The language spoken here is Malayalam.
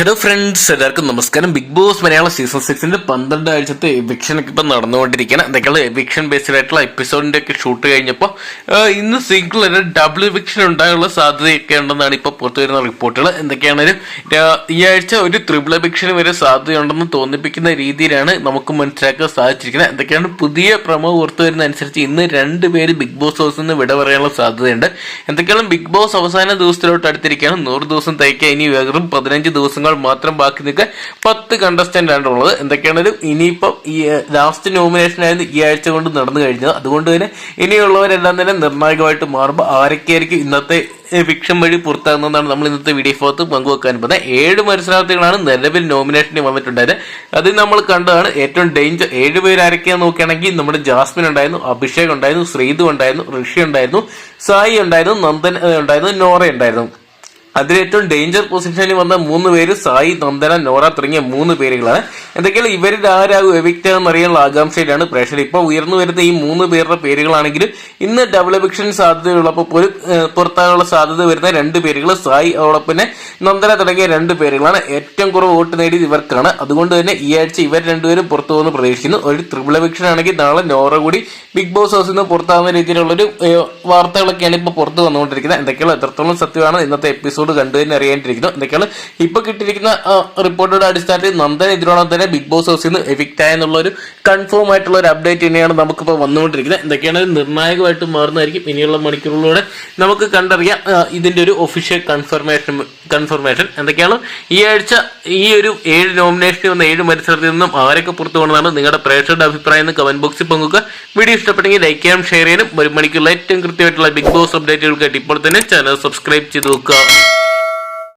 ഹലോ ഫ്രണ്ട്സ് എല്ലാവർക്കും നമസ്കാരം. ബിഗ് ബോസ് മലയാളം സീസൺ സിക്സിന്റെ പന്ത്രണ്ട് ആഴ്ചത്തെ എവിക്ഷൻ ഒക്കെ ഇപ്പം നടന്നുകൊണ്ടിരിക്കുകയാണ്. എന്തൊക്കെയാണ് എവിക്ഷൻ ബേസ്ഡ് ആയിട്ടുള്ള എപ്പിസോഡിന്റെ ഒക്കെ ഷൂട്ട് കഴിഞ്ഞപ്പോൾ ഇന്ന് സിംഗിൾ ഒരു ഡബിൾ എവിക്ഷൻ ഉണ്ടാകാനുള്ള സാധ്യതയൊക്കെ ഉണ്ടെന്നാണ് ഇപ്പോൾ പുറത്തു വരുന്ന റിപ്പോർട്ടുകൾ എന്തൊക്കെയാണെങ്കിലും ഈ ആഴ്ച ഒരു ത്രിബിൾ എവിക്ഷൻ വരെ സാധ്യതയുണ്ടെന്ന് തോന്നിപ്പിക്കുന്ന രീതിയിലാണ് നമുക്ക് മനസ്സിലാക്കാൻ സാധിച്ചിരിക്കുന്നത്. എന്തൊക്കെയാണ് പുതിയ പ്രമോ പുറത്തു വരുന്ന അനുസരിച്ച് ഇന്ന് രണ്ട് പേര് ബിഗ് ബോസ് ഹൗസിൽ നിന്ന് വിട പറയാനുള്ള സാധ്യതയുണ്ട്. എന്തൊക്കെയാണ് ബിഗ് ബോസ് അവസാന ദിവസത്തിലോട്ട് അടുത്തിരിക്കുകയാണ്. നൂറ് ദിവസം തയ്ക്കാൻ ഇനി വെറും പതിനഞ്ച് ദിവസങ്ങൾ മാത്രം ബാക്കി നിൽക്കാൻ പത്ത് കണ്ടസ്റ്റന്റ് ആണ് ഉള്ളത്. എന്തൊക്കെയാണെങ്കിലും ഇനിയിപ്പം ഈ ലാസ്റ്റ് നോമിനേഷൻ ആയിരുന്നു ഈ ആഴ്ച കൊണ്ട് നടന്നു കഴിഞ്ഞത്. അതുകൊണ്ട് തന്നെ ഇനിയുള്ളവരെല്ലാം തന്നെ നിർണായകമായിട്ട് മാറുമ്പോൾ ആരൊക്കെയായിരിക്കും ഇന്നത്തെ ഫിക്ഷൻ വഴി പുറത്താകുന്നതാണ് നമ്മൾ ഇന്നത്തെ വീഡിയോ ഭാഗത്ത് പങ്കുവെക്കാൻ പോകുന്നത്. ഏഴ് മത്സരാർത്ഥികളാണ് നിലവിൽ നോമിനേഷൻ വന്നിട്ടുണ്ടായത്. അത് നമ്മൾ കണ്ടതാണ് ഏറ്റവും ഡേഞ്ചർ ഏഴ് പേര് നോക്കുകയാണെങ്കിൽ നമ്മുടെ ജാസ്മിൻ ഉണ്ടായിരുന്നു അഭിഷേക് ഉണ്ടായിരുന്നു ശ്രീതു ഉണ്ടായിരുന്നു ഋഷി ഉണ്ടായിരുന്നു സായി ഉണ്ടായിരുന്നു നന്ദൻ ഉണ്ടായിരുന്നു നോറ ഉണ്ടായിരുന്നു. അതിൽ ഏറ്റവും ഡേഞ്ചർ പൊസിഷനിൽ വന്ന മൂന്ന് പേര് സായി നന്ദന നോറ തുടങ്ങിയ മൂന്ന് പേരുകളാണ്. എന്തൊക്കെയാണ് ഇവരിൽ ആരാകും എവിക്റ്റ് എന്നറിയാനുള്ള ആകാംക്ഷയിലാണ് പ്രേക്ഷകർ. ഇപ്പോൾ ഉയർന്നു വരുന്ന ഈ മൂന്ന് പേരുടെ പേരുകളാണെങ്കിലും ഇന്ന് ഡബിൾ എവിക്ഷൻ സാധ്യതയുള്ളപ്പോൾ പോലും പുറത്താകാനുള്ള സാധ്യത വരുന്ന രണ്ട് പേരുകൾ സായി അതോടൊപ്പം നന്ദന തുടങ്ങിയ രണ്ട് പേരുകളാണ്. ഏറ്റവും കുറവ് വോട്ട് നേടിയത് ഇവർക്കാണ്. അതുകൊണ്ട് തന്നെ ഈ ആഴ്ച ഇവർ രണ്ടുപേരും പുറത്തു പോകുന്നു പ്രതീക്ഷിക്കുന്നു. ഒരു ട്രിപ്പിൾ എവിക്ഷൻ ആണെങ്കിൽ നാളെ നോറ കൂടി ബിഗ് ബോസ് ഹൗസിൽ നിന്ന് പുറത്താകുന്ന രീതിയിലുള്ള ഒരു വാർത്തകളൊക്കെയാണ് ഇപ്പോൾ പുറത്തു വന്നുകൊണ്ടിരിക്കുന്നത്. എന്തൊക്കെയാണ് എത്രത്തോളം സത്യമാണ് ഇന്നത്തെ എപ്പിസോഡ് കണ്ടു തന്നെ അറിയാണ്ടിരിക്കുന്നു എന്തൊക്കെയാണ്? ഇപ്പൊ കിട്ടിയിരിക്കുന്ന റിപ്പോർട്ടുകളുടെ അടിസ്ഥാനത്തിൽ നന്ദൻ ഇതിനോടൊപ്പം തന്നെ ബിഗ് ബോസ് ഹൗസിൽ നിന്ന് എഫിക്റ്റ് ആയെന്നുള്ള ഒരു കൺഫേം ആയിട്ടുള്ള ഒരു അപ്ഡേറ്റ് തന്നെയാണ് നമുക്കിപ്പോൾ വന്നുകൊണ്ടിരിക്കുന്നത്. എന്തൊക്കെയാണ്? നിർണായകമായിട്ട് മാറുന്നതായിരിക്കും. ഇനിയുള്ള മണിക്കൂറുകളിലൂടെ നമുക്ക് കണ്ടറിയാം ഇതിന്റെ ഒരു ഒഫീഷ്യൽ കൺഫർമേഷൻ കൺഫർമേഷൻ എന്തൊക്കെയാണ്? ഈ ആഴ്ച ഈ ഒരു ഏഴ് നോമിനേഷൻ വന്ന ഏഴ് മത്സരത്തിൽ നിന്നും ആരൊക്കെ പുറത്തു പോകണമെന്നാണ് നിങ്ങളുടെ പ്രേക്ഷകരുടെ അഭിപ്രായം എന്ന് കമന്റ് ബോക്സിൽ പങ്കുക വീഡിയോ ഇഷ്ടപ്പെട്ടെങ്കിൽ ലൈക്ക് ചെയ്യാനും ഷെയർ ചെയ്യാനും. ഒരു മണിക്കുള്ള ഏറ്റവും കൃത്യമായിട്ടുള്ള ബിഗ് ബോസ് അപ്ഡേറ്റുകൾക്കായിട്ട് ഇപ്പോൾ തന്നെ ചാനൽ സബ്സ്ക്രൈബ് ചെയ്ത് നോക്കുക